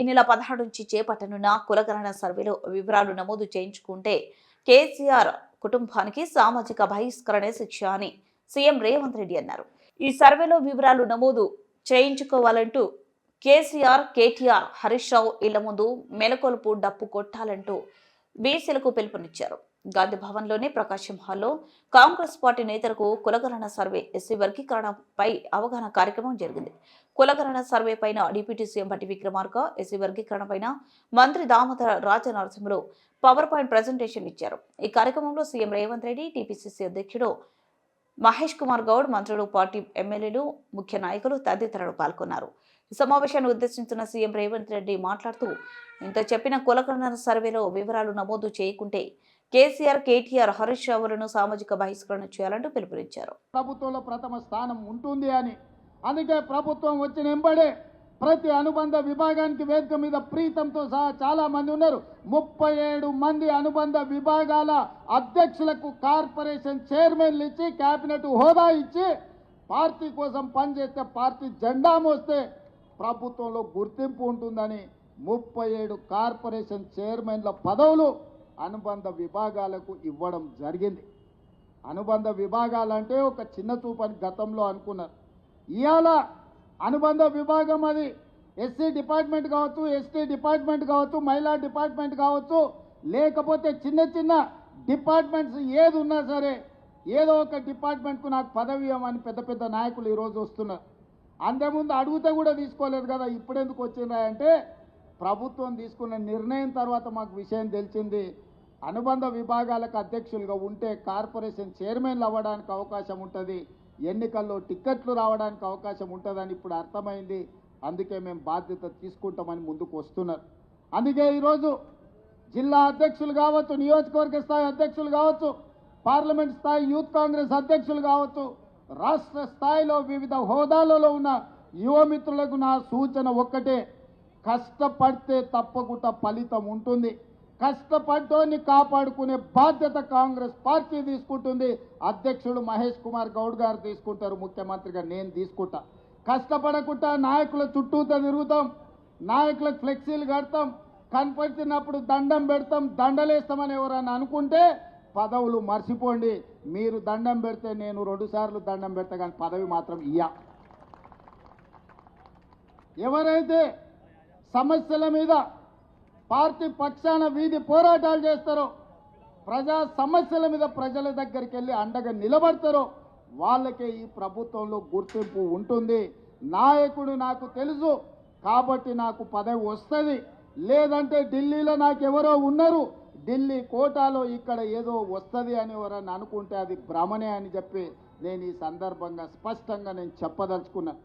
ఈ నెల పదహారు నుంచి చేపట్టనున్న కులగణన సర్వేలో వివరాలు నమోదు చేయించుకుంటే కేసీఆర్ కుటుంబానికి సామాజిక బహిష్కరణే శిక్ష అని సీఎం రేవంత్ రెడ్డి అన్నారు. ఈ సర్వేలో వివరాలు నమోదు చేయించుకోవాలంటూ కేసీఆర్ కేటీఆర్ హరీష్ రావు ఇళ్ళ ముందు మెలకొల్పు డప్పు కొట్టాలంటూ బీసీలకు పిలుపునిచ్చారు. గాంధీ భవన్లోనే ప్రకాశం హాల్లో కాంగ్రెస్ పార్టీ నేతలకు కులగణన సర్వే ఎస్సీ వర్గీకరణపై అవగాహన కార్యక్రమం జరిగింది. కులగణన సర్వే పైన deputy CM Bhatti Vikramarka SC వర్గీకరణ పైన మంత్రి Damodara Rajanarasimhulu power point presentation ఇచ్చారు. ఈ కార్యక్రమంలో సీఎం రేవంత్ రెడ్డి టీపీసీసీ అధ్యక్షుడు మహేష్ కుమార్ గౌడ్ మంత్రులు పార్టీ ఎమ్మెల్యేలు ముఖ్య నాయకులు తదితరులు పాల్గొన్నారు. ఈ సమావేశాన్ని ఉద్దేశించిన సీఎం రేవంత్ రెడ్డి మాట్లాడుతూ ఇంత చెప్పిన కులగణన సర్వేలో వివరాలు నమోదు చేయకుంటే కేసీఆర్ కేటీఆర్ హరీష్ రావులను సామాజిక బహిష్కరణ చేయాలంటూ పిలుపునిచ్చారు. ప్రభుత్వంలో ప్రథమ స్థానం ఉంటుంది అని. అందుకే ప్రభుత్వం వచ్చిన ఎంబడే ప్రతి అనుబంధ విభాగానికి వేదిక మీద ప్రీతంతో సహా చాలా మంది ఉన్నారు. ముప్పై ఏడు మంది అనుబంధ విభాగాల అధ్యక్షులకు కార్పొరేషన్ చైర్మన్లు ఇచ్చి కేబినెట్ హోదా ఇచ్చి పార్టీ కోసం పనిచేస్తే పార్టీ జెండా మోస్తే ప్రభుత్వంలో గుర్తింపు ఉంటుందని ముప్పై ఏడు కార్పొరేషన్ చైర్మన్ల పదవులు అనుబంధ విభాగాలకు ఇవ్వడం జరిగింది. అనుబంధ విభాగాలంటే ఒక చిన్న చూపని గతంలో అనుకున్నారు. ఇవాళ అనుబంధ విభాగం అది. ఎస్సీ డిపార్ట్మెంట్ కావచ్చు ఎస్టీ డిపార్ట్మెంట్ కావచ్చు మహిళా డిపార్ట్మెంట్ కావచ్చు లేకపోతే చిన్న చిన్న డిపార్ట్మెంట్స్ ఏది ఉన్నా సరే ఏదో ఒక డిపార్ట్మెంట్కు నాకు పదవి ఇవ్వమని పెద్ద పెద్ద నాయకులు ఈరోజు వస్తున్నారు. అంతకుముందు అడుగుతే కూడా తీసుకోలేదు కదా ఇప్పుడెందుకు వచ్చిందా అంటే ప్రభుత్వం తీసుకున్న నిర్ణయం తర్వాత మాకు విషయం తెలిసింది. అనుబంధ విభాగాలకు అధ్యక్షులుగా ఉంటే కార్పొరేషన్ చైర్మన్లు అవ్వడానికి అవకాశం ఉంటుంది. ఎన్నికల్లో టిక్కెట్లు రావడానికి అవకాశం ఉంటుందని ఇప్పుడు అర్థమైంది. అందుకే మేము బాధ్యత తీసుకుంటామని ముందుకు వస్తున్నారు. అందుకే ఈరోజు జిల్లా అధ్యక్షులు కావచ్చు నియోజకవర్గ స్థాయి అధ్యక్షులు కావచ్చు పార్లమెంట్ స్థాయి యూత్ కాంగ్రెస్ అధ్యక్షులు కావచ్చు రాష్ట్ర స్థాయిలో వివిధ హోదాలలో ఉన్న యువమిత్రులకు నా సూచన ఒక్కటే. కష్టపడితే తప్పకుండా ఫలితం ఉంటుంది. కష్టపడ్డోని కాపాడుకునే బాధ్యత కాంగ్రెస్ పార్టీ తీసుకుంటుంది. అధ్యక్షుడు మహేష్ కుమార్ గౌడ్ గారు తీసుకుంటారు. ముఖ్యమంత్రిగా నేను తీసుకుంటా. కష్టపడకుండా నాయకుల చుట్టూతో తిరుగుతాం. నాయకులకు ఫ్లెక్సీలు కడతాం. కనపడుతున్నప్పుడు దండం పెడతాం. దండలేస్తామని ఎవరైనా అనుకుంటే పదవులు మర్చిపోండి. మీరు దండం పెడితే నేను రెండు సార్లు దండం పెడతా కానీ పదవి మాత్రం ఇయ్యా. ఎవరైతే సమస్యల మీద పార్టీ పక్షాన వీధి పోరాటాలు చేస్తారో ప్రజా సమస్యల మీద ప్రజల దగ్గరికి వెళ్ళి అండగా నిలబడతారో వాళ్ళకే ఈ ప్రభుత్వంలో గుర్తింపు ఉంటుంది. నాయకుడు నాకు తెలుసు కాబట్టి నాకు పదవి వస్తుంది. లేదంటే ఢిల్లీలో నాకు ఎవరో ఉన్నారు. ఢిల్లీ కోటాలో ఇక్కడ ఏదో వస్తుంది అని ఎవరన్నా అనుకుంటే అది భ్రమనే అని చెప్పి నేను ఈ సందర్భంగా స్పష్టంగా నేను చెప్పదలుచుకున్నాను.